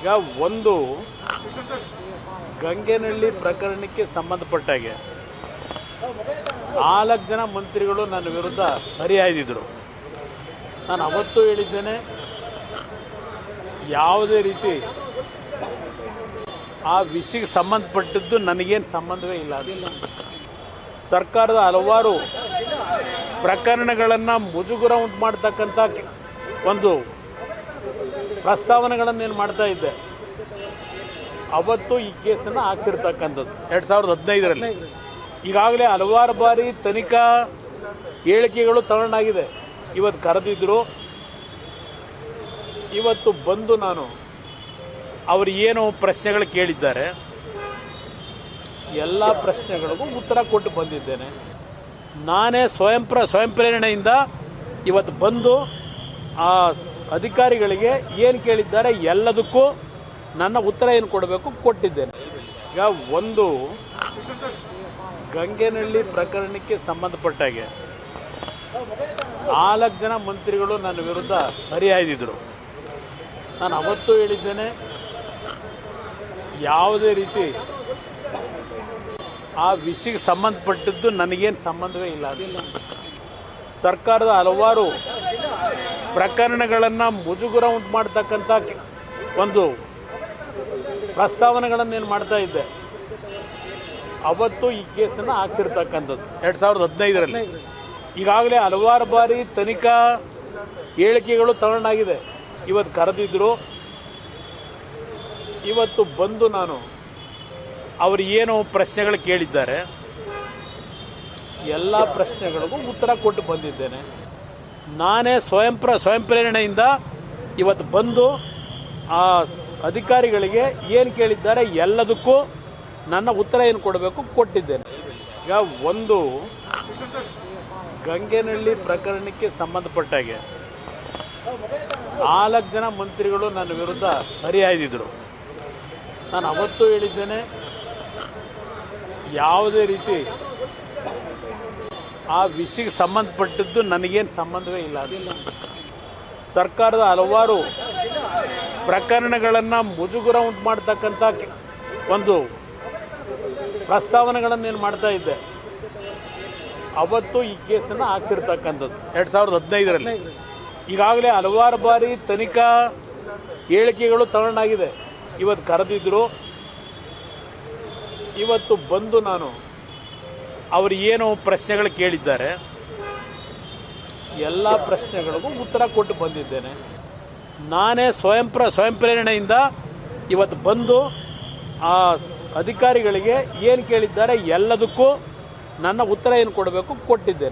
ಈಗ ಒಂದು ಗಂಗೆನಹಳ್ಳಿ ಪ್ರಕರಣಕ್ಕೆ ಸಂಬಂಧಪಟ್ಟಾಗೆ ನಾಲ್ಕು ಜನ ಮಂತ್ರಿಗಳು ನನ್ನ ವಿರುದ್ಧ ಹರಿಹಾಯ್ದಿದ್ರು ನಾನು ಅವತ್ತು ಹೇಳಿದ್ದೇನೆ, ಯಾವುದೇ ರೀತಿ ಆ ವಿಷಯಕ್ಕೆ ಸಂಬಂಧಪಟ್ಟಿದ್ದು ನನಗೇನು ಸಂಬಂಧವೇ ಇಲ್ಲ. ಸರ್ಕಾರದ ಹಲವಾರು ಪ್ರಕರಣಗಳನ್ನು ಮುಜುಗುರ ಉಂಟು ಮಾಡ್ತಕ್ಕಂಥ ಒಂದು ಪ್ರಸ್ತಾವನೆಗಳನ್ನು ಏನು ಮಾಡ್ತಾ ಇದ್ದೆ? ಅವತ್ತು ಈ ಕೇಸನ್ನು ಹಾಕ್ಸಿರ್ತಕ್ಕಂಥದ್ದು. ಎರಡು ಸಾವಿರದ ಹದಿನೈದರಲ್ಲಿ. ಈಗಾಗಲೇ ಹಲವಾರು ಬಾರಿ ತನಿಖಾ ಹೇಳಿಕೆಗಳು ತಗೊಂಡಾಗಿದೆ. ಇವತ್ತು ಕರೆದಿದ್ದರು ಇವತ್ತು ಬಂದು ನಾನು ಅವರು ಏನು ಪ್ರಶ್ನೆಗಳು ಕೇಳಿದ್ದಾರೆ, ಎಲ್ಲ ಪ್ರಶ್ನೆಗಳಿಗೂ ಉತ್ತರ ಕೊಟ್ಟು ಬಂದಿದ್ದೇನೆ. ನಾನೇ ಸ್ವಯಂ ಪ್ರ ಸ್ವಯಂ ಪ್ರೇರಣೆಯಿಂದ ಇವತ್ತು ಬಂದು ಆ ಅಧಿಕಾರಿಗಳಿಗೆ ಏನು ಕೇಳಿದ್ದಾರೆ ಎಲ್ಲದಕ್ಕೂ ನನ್ನ ಉತ್ತರ ಏನು ಕೊಡಬೇಕು ಕೊಟ್ಟಿದ್ದೇನೆ. ಈಗ ಒಂದು ಗಂಗೆನಹಳ್ಳಿ ಪ್ರಕರಣಕ್ಕೆ ಸಂಬಂಧಪಟ್ಟಾಗೆ ನಾಲ್ಕು ಜನ ಮಂತ್ರಿಗಳು ನನ್ನ ವಿರುದ್ಧ ಹರಿಹಾಯ್ದಿದ್ರು ನಾನು ಅವತ್ತು ಹೇಳಿದ್ದೇನೆ, ಯಾವುದೇ ರೀತಿ ಆ ವಿಷಯಕ್ಕೆ ಸಂಬಂಧಪಟ್ಟಿದ್ದು ನನಗೇನು ಸಂಬಂಧವೇ ಇಲ್ಲ ಸರ್ಕಾರದ ಹಲವಾರು ಪ್ರಕರಣಗಳನ್ನು ಮುಜುಗುರ ಉಂಟು ಮಾಡ್ತಕ್ಕಂಥ ಒಂದು ಪ್ರಸ್ತಾವನೆಗಳನ್ನು ಏನು ಮಾಡ್ತಾ ಇದ್ದೆ. ಅವತ್ತು ಈ ಕೇಸನ್ನು ಹಾಕ್ಸಿರ್ತಕ್ಕಂಥದ್ದು. ಎರಡು ಸಾವಿರದ ಹದಿನೈದರಲ್ಲಿ. ಈಗಾಗಲೇ ಹಲವಾರು ಬಾರಿ ತನಿಖಾ ಹೇಳಿಕೆಗಳು ತಗೊಂಡಾಗಿದೆ. ಇವತ್ತು ಕರೆದಿದ್ದರು ಇವತ್ತು ಬಂದು ನಾನು ಅವರು ಏನು ಪ್ರಶ್ನೆಗಳು ಕೇಳಿದ್ದಾರೆ. ಎಲ್ಲ ಪ್ರಶ್ನೆಗಳಿಗೂ ಉತ್ತರ ಕೊಟ್ಟು ಬಂದಿದ್ದೇನೆ. ನಾನೇ ಸ್ವಯಂ ಪ್ರ, ಸ್ವಯಂ ಪ್ರೇರಣೆಯಿಂದ ಇವತ್ತು ಬಂದು ಆ ಅಧಿಕಾರಿಗಳಿಗೆ ಏನು ಕೇಳಿದ್ದಾರೆ ಎಲ್ಲದಕ್ಕೂ ನನ್ನ ಉತ್ತರ ಏನು ಕೊಡಬೇಕು ಕೊಟ್ಟಿದ್ದೇನೆ. ಈಗ ಒಂದು ಗಂಗೆನಹಳ್ಳಿ ಪ್ರಕರಣಕ್ಕೆ ಸಂಬಂಧಪಟ್ಟಾಗೆ ನಾಲ್ಕು ಜನ ಮಂತ್ರಿಗಳು ನನ್ನ ವಿರುದ್ಧ ಹರಿಹಾಯ್ದಿದ್ರು ನಾನು ಅವತ್ತು ಹೇಳಿದ್ದೇನೆ, ಯಾವುದೇ ರೀತಿ ಆ ವಿಷಯಕ್ಕೆ ಸಂಬಂಧಪಟ್ಟಿದ್ದು ನನಗೇನು ಸಂಬಂಧವೇ ಇಲ್ಲ. ಅದಿಲ್ಲ ಸರ್ಕಾರದ ಹಲವಾರು ಪ್ರಕರಣಗಳನ್ನು ಮುಜುಗುರ ಉಂಟು ಮಾಡ್ತಕ್ಕಂಥ ಒಂದು ಪ್ರಸ್ತಾವನೆಗಳನ್ನು ಏನು ಮಾಡ್ತಾ ಇದ್ದೆ. ಅವತ್ತು ಈ ಕೇಸನ್ನು ಹಾಕ್ಸಿರ್ತಕ್ಕಂಥದ್ದು. ಎರಡು ಸಾವಿರದ ಹದಿನೈದರಲ್ಲಿ. ಈಗಾಗಲೇ ಹಲವಾರು ಬಾರಿ ತನಿಖಾ ಹೇಳಿಕೆಗಳು ತಗೊಂಡಾಗಿದೆ ಇವತ್ತು ಕರೆದಿದ್ದರು ಇವತ್ತು ಬಂದು ನಾನು ಅವರು ಏನು ಪ್ರಶ್ನೆಗಳು ಕೇಳಿದ್ದಾರೆ, ಎಲ್ಲ ಪ್ರಶ್ನೆಗಳಿಗೂ ಉತ್ತರ ಕೊಟ್ಟು ಬಂದಿದ್ದೇನೆ. ನಾನೇ ಸ್ವಯಂ ಪ್ರ, ಸ್ವಯಂ ಪ್ರೇರಣೆಯಿಂದ ಇವತ್ತು ಬಂದು ಆ ಅಧಿಕಾರಿಗಳಿಗೆ ಏನು ಕೇಳಿದ್ದಾರೆ ಎಲ್ಲದಕ್ಕೂ ನನ್ನ ಉತ್ತರ ಏನು ಕೊಡಬೇಕು ಕೊಟ್ಟಿದ್ದೇನೆ.